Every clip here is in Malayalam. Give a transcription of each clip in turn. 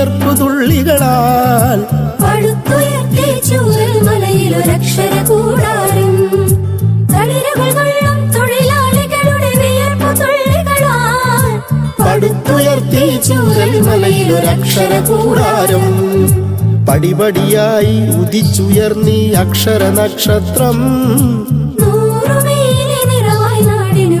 വിയർപ്പു തുള്ളികളാൽ. പടുത്തുയർത്തി ചൂരൽ മലയിലൊരക്ഷര കൂടാരം. തളിരുകൾ കൊള്ളും തൊഴിലാളികളുടെ വിയർപ്പു പടുത്തുയർത്തി ചൂരൽ മലയിലൊരക്ഷര കൂടാരം. പടിപടിയായി ഉദിച്ചുയർന്നീ അക്ഷര നക്ഷത്രം. നൂറുമേനി നിറവായി നാടിനു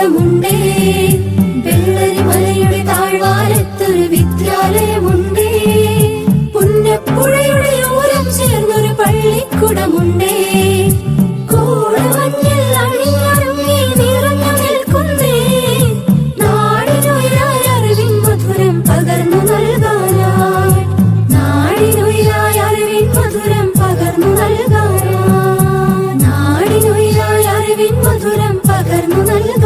പീഠമുണ്ടേ വെള്ളരി മലയുടെ താഴ്വാരത്തൊരു വിദ്യാലയമുണ്ടേ. പുന്നപ്പുഴയുടെ ഓരം ചേർന്നൊരു പള്ളിക്കുടമുണ്ടേ. മധുരം പകർന്നു നൽകും